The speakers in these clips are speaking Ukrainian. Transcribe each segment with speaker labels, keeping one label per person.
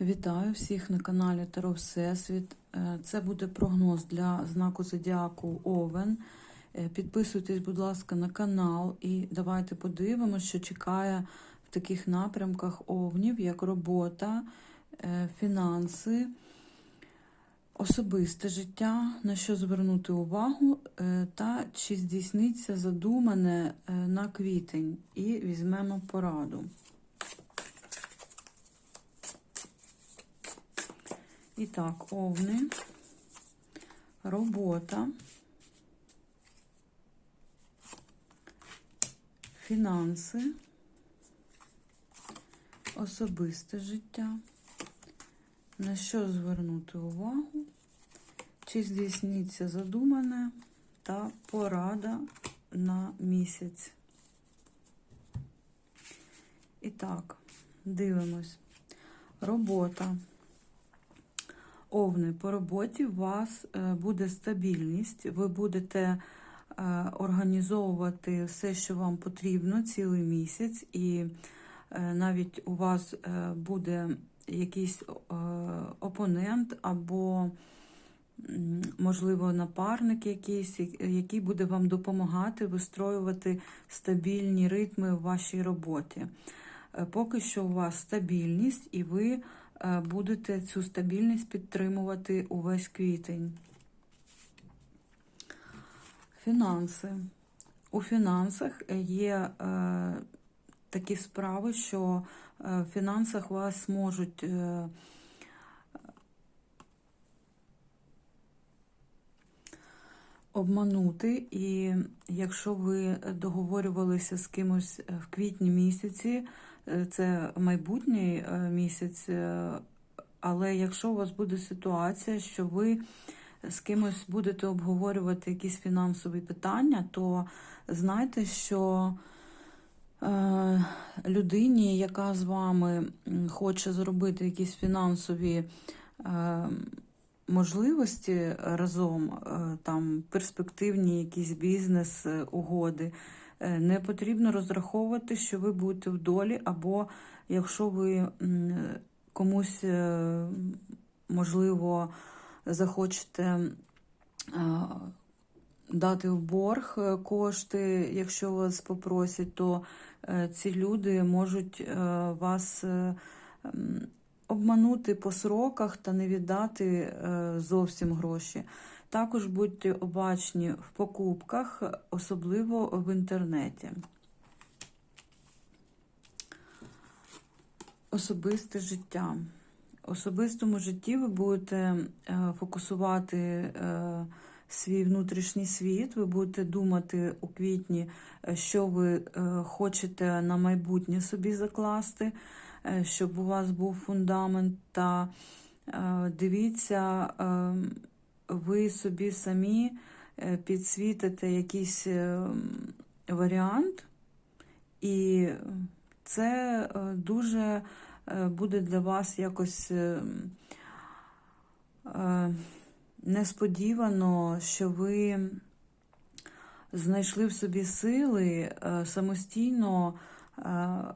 Speaker 1: Вітаю всіх на каналі Таро Всесвіт. Е, Це буде прогноз для знаку Зодіаку Овен. Е, Підписуйтесь, будь ласка, на канал і давайте подивимося, що чекає в таких напрямках овнів, як робота, е, фінанси, особисте життя, на що звернути увагу, та чи здійсниться задумане на квітень. І візьмемо пораду. І так, овни, робота, фінанси, особисте життя. На що звернути увагу? Чи здійсниться задумане та порада на місяць? І так, дивимось. Робота. Овни, по роботі у вас е, буде стабільність, ви будете е, організовувати все, що вам потрібно цілий місяць, і е, навіть у вас буде якийсь опонент або, можливо, напарник якийсь, який буде вам допомагати вистроювати стабільні ритми в вашій роботі. Поки що у вас стабільність, і ви будете цю стабільність підтримувати увесь квітень. Фінанси. У фінансах є е, такі справи, що е, в фінансах вас можуть е, обманути, і якщо ви договорювалися з кимось в квітні місяці, е, це майбутній е, місяць, е, але якщо у вас буде ситуація, що ви з кимось будете обговорювати якісь фінансові питання, то знайте, що е, людині, яка з вами хоче зробити якісь фінансові можливості разом, там перспективні якісь бізнес-угоди, не потрібно розраховувати, що ви будете в долі, або якщо ви комусь, е, можливо, захочете е, дати в борг е, кошти, якщо вас попросять, то е, ці люди можуть е, вас е, обманути по сроках та не віддати е, зовсім гроші. Також будьте обачні в покупках, особливо в інтернеті. Особисте життя. В особистому житті ви будете е, фокусувати е, свій внутрішній світ, ви будете думати у квітні, що ви хочете на майбутнє собі закласти, щоб у вас був фундамент. Та е, дивіться, е, ви собі самі е, підсвітите якийсь е, варіант, і це е, дуже е, буде для вас якось е, е, несподівано, що ви знайшли в собі сили е, самостійно е,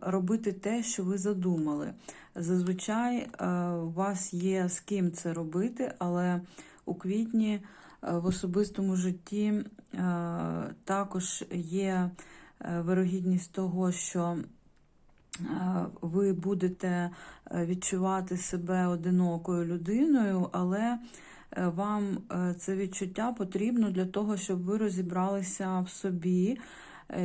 Speaker 1: робити те, що ви задумали. Зазвичай е, у вас є з ким це робити, але у квітні е, в особистому житті е, також є е, вирогідність того, що е, ви будете е, відчувати себе одинокою людиною, але е, вам е, це відчуття потрібно для того, щоб ви розібралися в собі, е,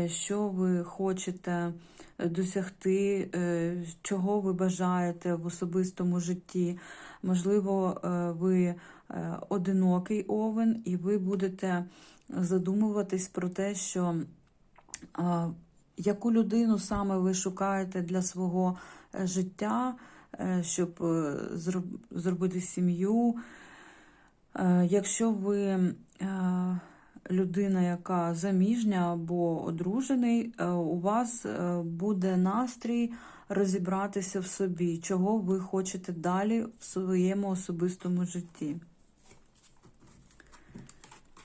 Speaker 1: що ви хочете досягти, е, чого ви бажаєте в особистому житті. Можливо, е, ви е, одинокий овен, і ви будете задумуватись про те, що яку людину саме ви шукаєте для свого е, життя, е, щоб е, зробити сім'ю. Е, Якщо ви е, людина, яка заміжня або одружений, е, у вас е, буде настрій розібратися в собі, чого ви хочете далі в своєму особистому житті.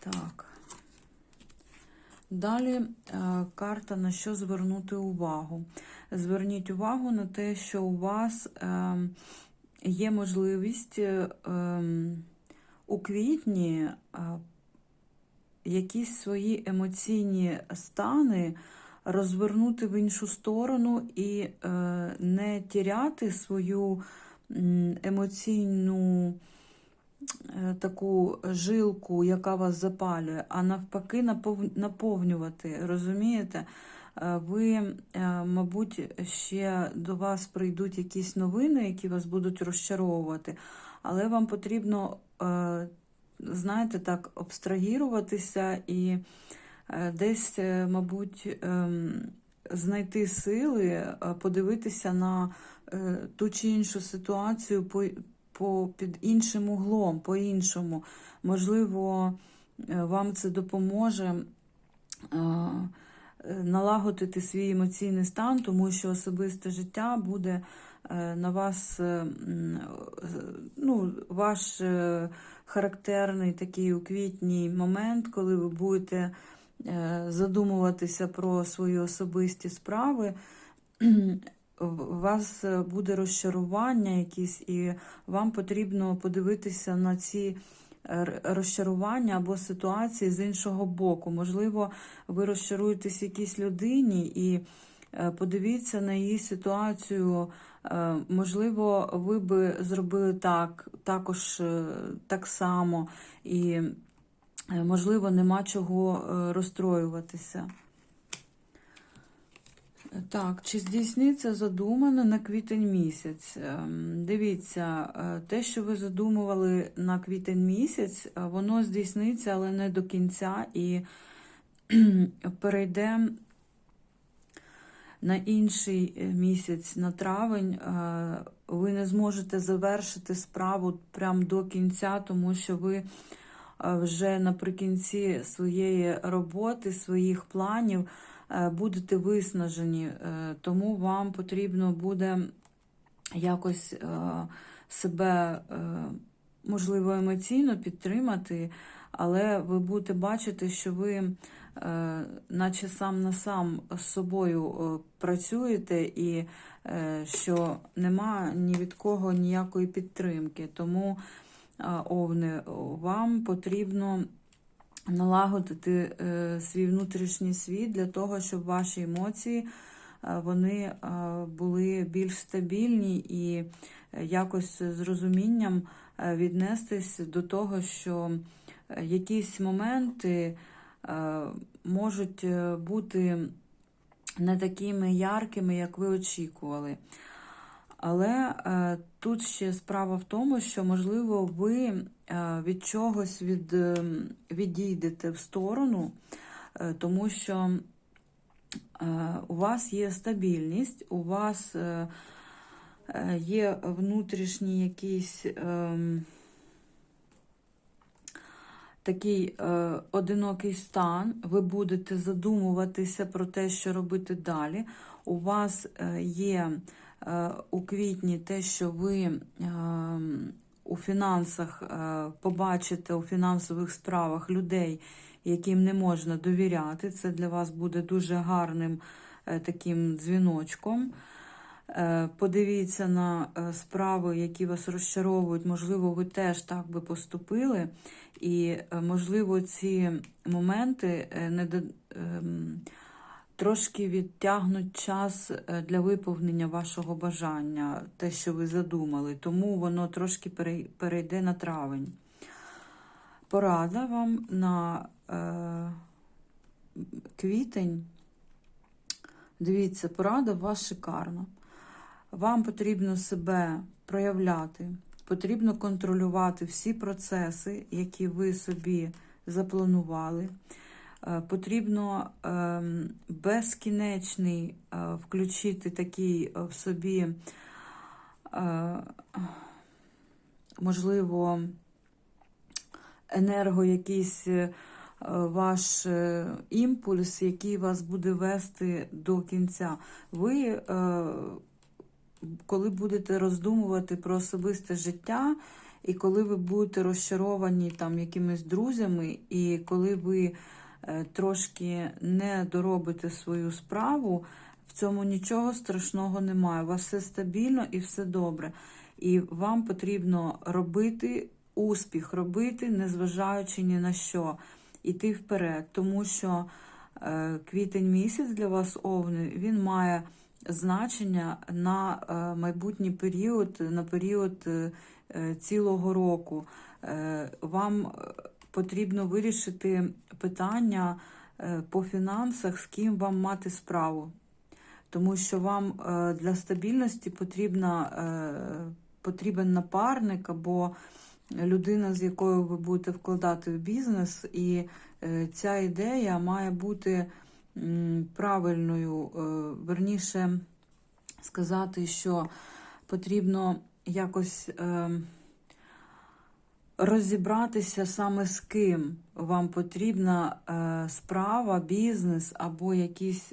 Speaker 1: Так. Далі е, карта на що звернути увагу. Зверніть увагу на те, що у вас е, є можливість ем, у квітні якісь свої емоційні стани розвернути в іншу сторону і е, не тіряти свою емоційну е, таку жилку, яка вас запалює, а навпаки, напов- наповнювати. Розумієте? Е, Ви, е, мабуть, ще до вас прийдуть якісь новини, які вас будуть розчаровувати, але вам потрібно, е, знаєте, так, абстрагіруватися і е, десь, е, мабуть, ем, знайти сили, е, подивитися на ту чи іншу ситуацію по, по, під іншим углом, по-іншому. Можливо, вам це допоможе. Налагодити свій емоційний стан, тому що особисте життя буде на вас, е, е, ну, ваш е, характерний такий у квітній момент, коли ви будете е, задумуватися про свої особисті справи. У вас е, буде розчарування якісь, і вам потрібно подивитися на ці е, розчарування або ситуації з іншого боку. Можливо, ви розчаруєтесь якійсь людині і е, подивіться на її ситуацію. Е, Можливо, ви би зробили так, також е, так само, і е, можливо, нема чого розстроюватися. Так, чи здійсниться задумане на квітень місяць? Ем, Дивіться, те, що ви задумували на квітень місяць, воно здійсниться, але не до кінця і перейде на інший е, місяць, на травень. Е, Ви не зможете завершити справу прямо до кінця, тому що ви е, вже наприкінці своєї роботи, своїх планів будете виснажені, тому вам потрібно буде якось себе, можливо, емоційно підтримати, але ви будете бачити, що ви, наче сам на сам з собою е, працюєте, і е, що нема ні від кого ніякої підтримки. Тому, е, Овни, вам потрібно налагодити е, свій внутрішній світ для того, щоб ваші емоції е, вони е, були більш стабільні і е, якось з розумінням е, віднестись до того, що е, якісь моменти е, можуть е, бути не такими яркими, як ви очікували. Але е, тут ще справа в тому, що, можливо, ви е, від чогось від, відійдете в сторону, тому що у вас є стабільність, у вас є внутрішній якийсь. Такий е, одинокий стан, ви будете задумуватися про те, що робити далі. У вас е, є е, у квітні те, що ви е, у фінансах е, побачите у фінансових справах людей, яким не можна довіряти. Це для вас буде дуже гарним е, таким дзвіночком. Е, Подивіться на е, справи, які вас розчаровують. Можливо, ви теж так би поступили. І, е, можливо, ці моменти не ем, трошки відтягнуть час для виповнення вашого бажання, те, що ви задумали. Тому воно трошки перейде на травень. Порада вам на квітень. Дивіться, порада вас шикарна. Вам потрібно себе проявляти, потрібно контролювати всі процеси, які ви собі запланували. Е, Потрібно ем, безкінечний е, включити такий е, в собі, можливо, енерго якийсь ваш імпульс, який вас буде вести до кінця. Ви, коли будете роздумувати про особисте життя, і коли ви будете розчаровані там якимись друзями, і коли ви е, трошки не доробите свою справу, в цьому нічого страшного немає. У вас все стабільно і все добре. І вам потрібно робити успіх, робити, незважаючи ні на що, іти вперед, тому що е, квітень місяць для вас овни, він має значення на е, майбутній період, на період е, е, цілого року. Вам потрібно вирішити питання по фінансах, з ким вам мати справу. Тому що вам для стабільності потрібна, потрібен напарник або людина, з якою ви будете вкладати в бізнес, і ця ідея має бути правильною, е, верніше сказати, що потрібно якось е, розібратися саме з ким вам потрібна е, справа, бізнес або якісь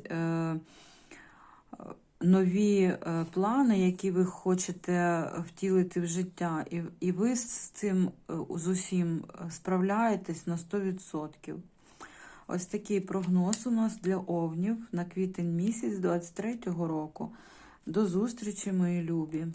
Speaker 1: нові плани, які ви хочете втілити в життя, і, ви з цим з усім справляєтесь на 100%. Ось такий прогноз у нас для овнів на квітень місяць 23-го року. До зустрічі, мої любі!